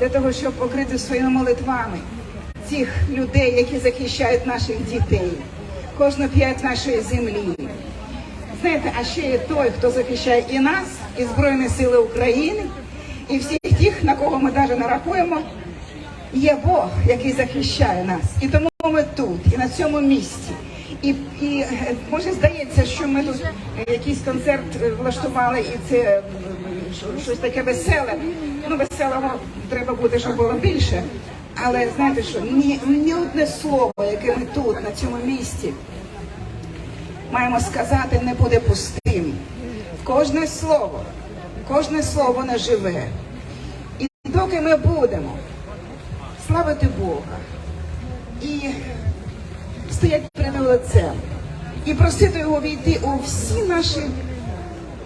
для того, щоб покрити своїми молитвами цих людей, які захищають наших дітей, кожну п'ять нашої землі. Знаєте, а ще є той, хто захищає і нас, і Збройні Сили України, і всіх тих, на кого ми навіть не рахуємо, є Бог, який захищає нас. І тому ми тут, і на цьому місці. І, і е, може здається, що ми тут якийсь концерт е, влаштували, і це щось таке веселе. Ну, веселого треба буде, щоб було більше. Але знаєте що, ні, ні одне слово, яке ми тут, на цьому місці, маємо сказати, не буде пустим. Кожне слово, кожне слово не живе. І доки ми будемо славити Бога і стояти перед лицем, і просити його війти у всі наші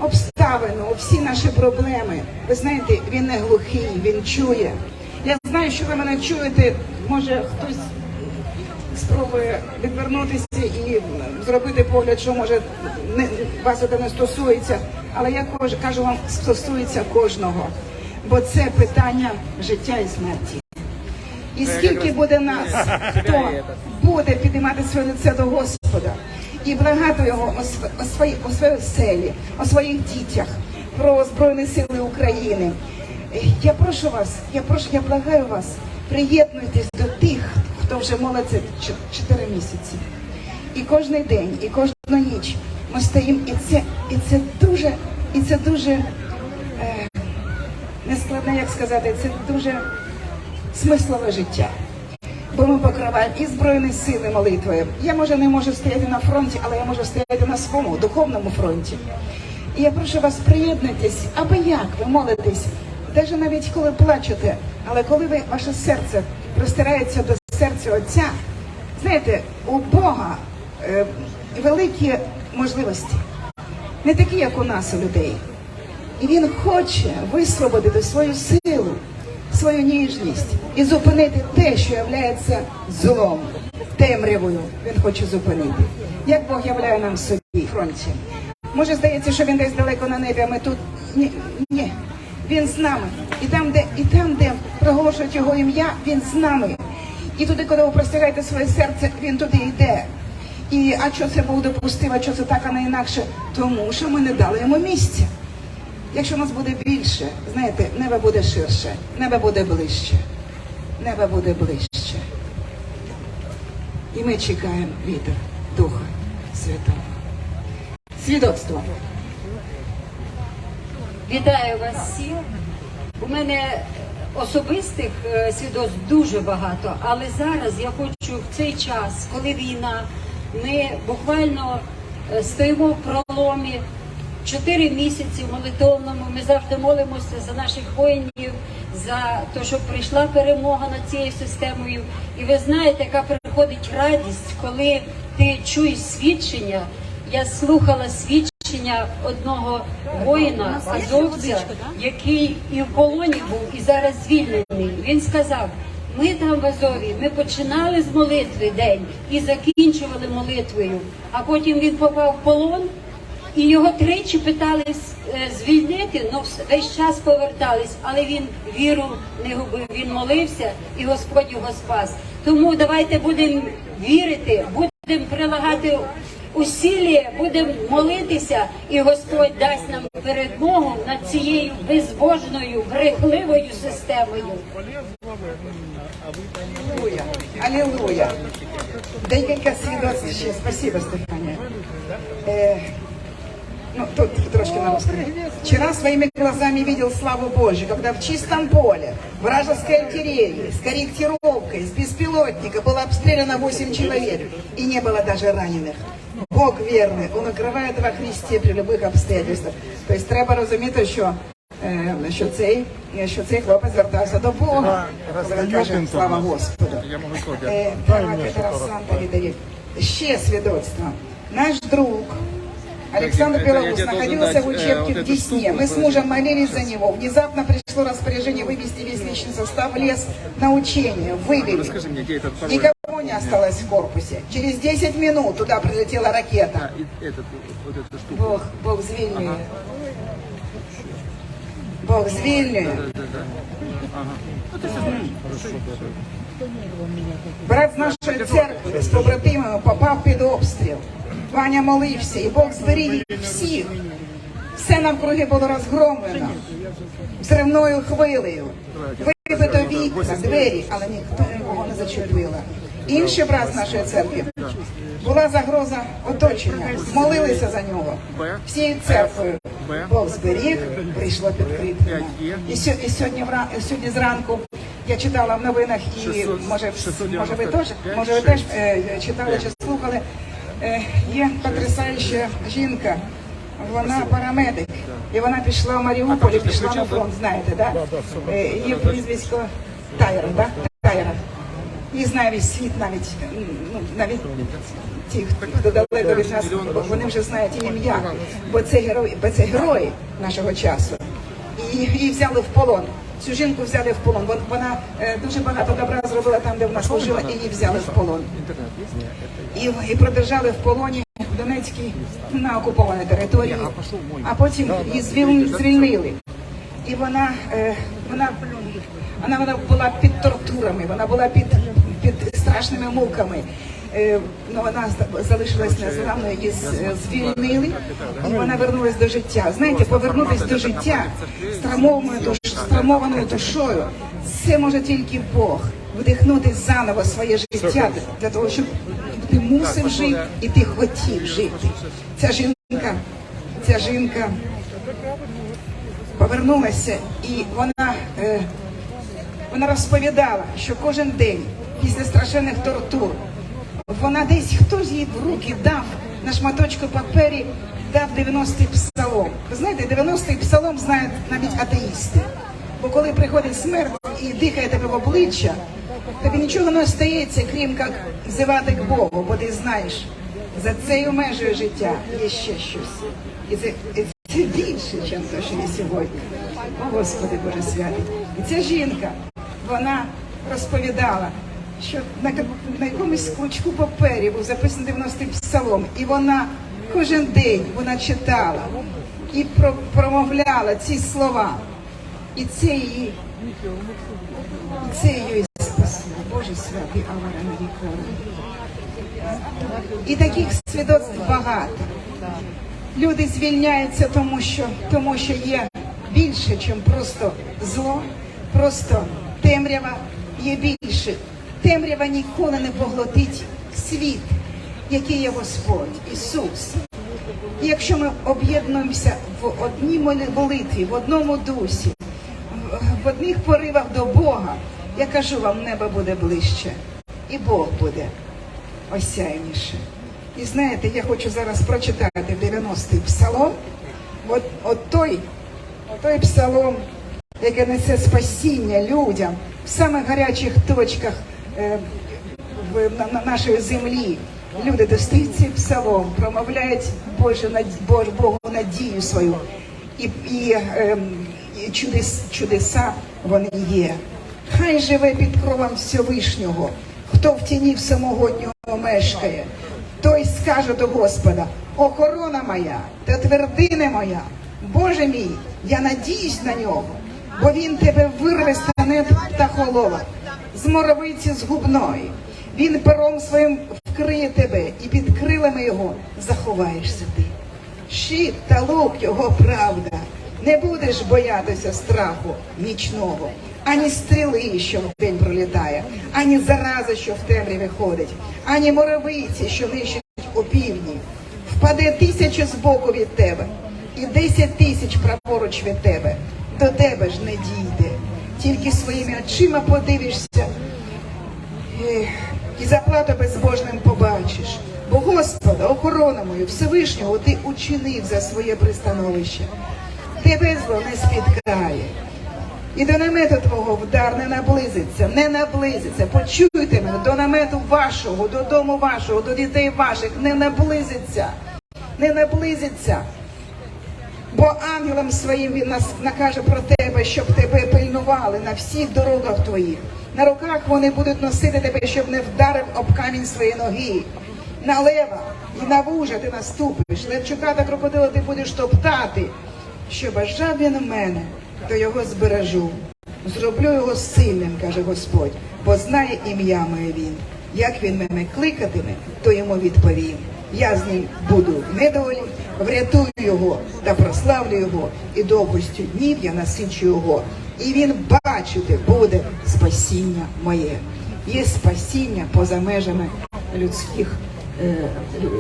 обставини, у всі наші проблеми. Ви знаєте, він не глухий, він чує. Я знаю, що ви мене чуєте, може хтось спробує відвернутися і зробити погляд, що може не вас це не стосується. Але я кажу вам, стосується кожного, бо це питання життя і смерті. І скільки буде нас, хто буде підіймати своє лице до Господа і благати його о, св- о, своїй, оселі, о своїх дітях, про Збройні Сили України. Е, Я прошу вас, я прошу, я благаю вас, приєднуйтесь до тих, хто вже молиться чо- чотири місяці. І кожен день, і кожну ніч ми стоїмо, і це, і це дуже, і це дуже е, нескладне, як сказати, це дуже смислове життя. Бо ми покриваємо і збройні сили молитвою. Я може не можу стояти на фронті, але я можу стояти на своєму духовному фронті. І я прошу вас приєднуйтесь, аби як ви молитесь, навіть навіть коли плачете, але коли ви ваше серце простирається до серця Отця, знаєте, у Бога е, великі можливості, не такі, як у нас, у людей. І він хоче висвободити свою силу, свою ніжність і зупинити те, що є злом, темрявою. Він хоче зупинити. Як Бог являє нам собі фронті. Може здається, що він десь далеко на небі, а ми тут ні, ні. Він з нами. І там, де і там, де проголошують його ім'я, він з нами. І туди, коли ви простягаєте своє серце, він туди йде. І а що це був допустив, а що це так, а не інакше? Тому що ми не дали йому місця. Якщо нас буде більше, знаєте, небо буде ширше, небо буде ближче, небо буде ближче. І ми чекаємо вітер Духа Святого. Свідоцтво. Вітаю вас всіх. У мене особистих е, свідоцтв дуже багато, але зараз я хочу в цей час, коли війна, ми буквально е, стоїмо в проломі. Чотири місяці в молитовному. Ми завжди молимося за наших воїнів, за те, щоб прийшла перемога над цією системою. І ви знаєте, яка приходить радість, коли ти чуєш свідчення. Я слухала свідчення одного воїна, азовця, який і в полоні був, і зараз звільнений. Він сказав: ми там в Азові, ми починали з молитви день і закінчували молитвою, а потім він попав в полон. І його тричі питались е, звільнити, але весь час повертались, але він віру не губив, він молився і Господь його спас. Тому давайте будемо вірити, будемо прилагати усілля, будемо молитися, і Господь дасть нам перемогу над цією безбожною, брехливою системою. Аллилуйя. Аллилуйя. Декілька свідоцтв ще. Спасибо, Стефанія. Э, ну, тут трошки на русском. Вчера своими глазами видел славу Божью, когда в чистом поле, вражеской артиллерии, с корректировкой, с беспилотника было обстреляно 8 человек, и не было даже раненых. Бог верный, Он укриває во Христі при любых обстоятельствах. Тобто треба розуміти, що, е, що, цей, що цей хлопець звертався до Бога. Коли він каже, слава Господу. Я можу сказати, Е, дай Давайте мені Тарас фотографію. сам передає. Ще свідоцтво. Наш друг Александр Белоус находился в э, учебке в Десне. Мы с мужем молились за него. Внезапно пришло распоряжение вывести весь личный состав в лес на учение. Вывели. Никого не осталось в корпусе. Через 10 минут туда прилетела ракета. А, и этот, вот эту штуку. Бог, Бог звільнює. Брат з нашої церкви з побратимами попав під обстріл. Ваня молився, і Бог зберіг всіх. Все навкруги було розгромлено взривною хвилею. Вибито вікна, двері, але ніхто нікого не зачепило. Інший брат з нашої церкви була загроза оточення. Молилися за нього. Всією церквою Бог зберіг, прийшло підкріплення. І сьогодні сьогодні зранку я читала в новинах і може, може ви теж може ви теж е, читали чи слухали. Е, є потрясаюча жінка. Вона парамедик, і вона пішла в Маріуполі, пішла на фронт, знаєте, да? Е, Її прізвисько Тайра, да? Тайра. Її знає весь світ навіть, ну, навіть ті, хто далеко від нас, вони вже знають її ім'я, бо це герої, бо це герої нашого часу. І її взяли в полон. Цю жінку взяли в полон. Вон- Вона е, дуже багато добра зробила там, де вона служила, і її взяли в полон. І, і продержали в полоні в Донецькій на окупованій території, а потім її звіль- звільнили. І вона, е, вона, вона, вона була під тортурами, вона була під, під страшними муками. Е, ну, вона залишилась незламною, її звільнили, і вона вернулась до життя. Знаєте, повернутися до життя з травмованою, душ, з душою, це може тільки Бог. Вдихнути заново своє життя для того, щоб ти мусив жити і ти хотів жити. Ця жінка, ця жінка повернулася, і вона, е, вона розповідала, що кожен день після страшенних тортур вона десь хтось їй в руки дав на шматочку папері, дав 90-й псалом. Ви знаєте, 90-й псалом знають навіть атеїсти. Бо коли приходить смерть і дихає тебе в обличчя, тобі нічого не остається, крім як взивати к Богу, бо ти знаєш, за цією межею життя є ще щось. І це, і це більше, ніж те, що є сьогодні. О, Господи Боже святий. І ця жінка, вона розповідала, що на, на якомусь клочку папері був записаний 90-й псалом, і вона кожен день вона читала і про, промовляла ці слова. І це її, це її спасло. Боже святий Авара Марікора. І таких свідоцтв багато. Люди звільняються, тому що, тому що є більше, ніж просто зло, просто темрява є більше. Темрява ніколи не поглотить світ, який є Господь, Ісус. Якщо ми об'єднуємося в одній молитві, в одному дусі, одних поривах до Бога, я кажу вам, небо буде ближче, і Бог буде осяйніше. І знаєте, я хочу зараз прочитати 90-й псалом. От, от той, от той псалом, який несе спасіння людям в самих гарячих точках е, в, на, на нашої землі. Люди достають цей псалом, промовляють Божу, Богу надію свою. І, і, і чудес, чудеса вони є. Хай живе під кровом Всевишнього, хто в тіні всемогутнього мешкає, той скаже до Господа, охорона моя та твердине моя, Боже мій, я надіюсь на нього, бо він тебе вирве з танет птахолова, з моровиці згубної. Він пером своїм вкриє тебе, і під крилами його заховаєшся ти. Щит та лук його правда. Не будеш боятися страху нічного, ані стріли, що день пролітає, ані зарази, що в темряві ходить, ані моровиці, що нищить півдні. Впаде тисяча з боку від тебе, і десять тисяч праворуч від тебе. До тебе ж не дійде. Тільки своїми очима подивишся і заплату безбожним побачиш. Бо Господа, охорона мою, Всевишнього, ти учинив за своє пристановище. Тебе зло не спіткає. І до намету твого вдар не наблизиться, не наблизиться. Почуйте мене, до намету вашого, до дому вашого, до дітей ваших не наблизиться, не наблизиться. Бо ангелам своїм він нас накаже про тебе, щоб тебе пильнували на всіх дорогах твоїх. На руках вони будуть носити тебе, щоб не вдарив об камінь свої ноги. На лева і на вужа ти наступиш, левчука та крокодила ти будеш топтати. Що бажав він мене, то його збережу. Зроблю його сильним, каже Господь, бо знає ім'я моє він. Як він мене кликатиме, то йому відповім. Я з ним буду в недолі, врятую його та прославлю його, і довгостю днів я насичу його. І він бачити буде спасіння моє. Є спасіння поза межами людських, е,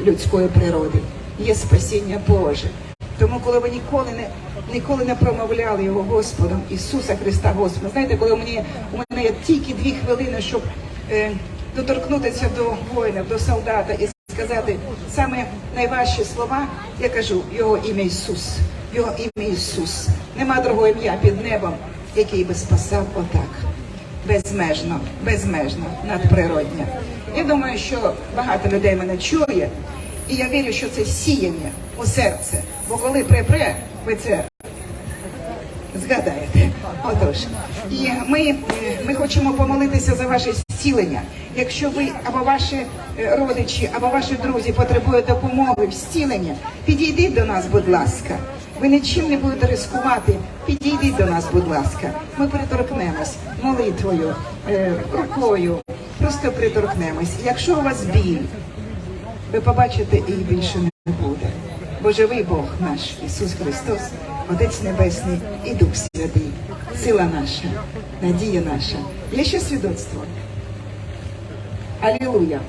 людської природи. Є спасіння Боже. Тому, коли ви ніколи не ніколи не промовляли його Господом Ісуса Христа Господа. Знаєте, коли мені у мене є тільки дві хвилини, щоб е, доторкнутися до воїна, до солдата і сказати саме найважчі слова, я кажу його ім'я Ісус, його ім'я Ісус. Нема другого ім'я під небом, який би спасав отак. Безмежно, безмежно, надприродня. Я думаю, що багато людей мене чує, і я вірю, що це сіяння у серце. Бо коли припре, ви це згадаєте. Отож, і ми, е, ми хочемо помолитися за ваше зцілення. Якщо ви або ваші е, родичі, або ваші друзі потребують допомоги в зціленні, підійдіть до нас, будь ласка. Ви нічим не будете ризикувати. Підійдіть до нас, будь ласка. Ми приторкнемось молитвою, е, рукою. Просто приторкнемось. Якщо у вас біль, ви побачите і більше не буде. Бо живий Бог наш, Ісус Христос, Отець Небесний і Дух Святий, сила наша, надія наша. Є ще свідоцтво. Алілуя!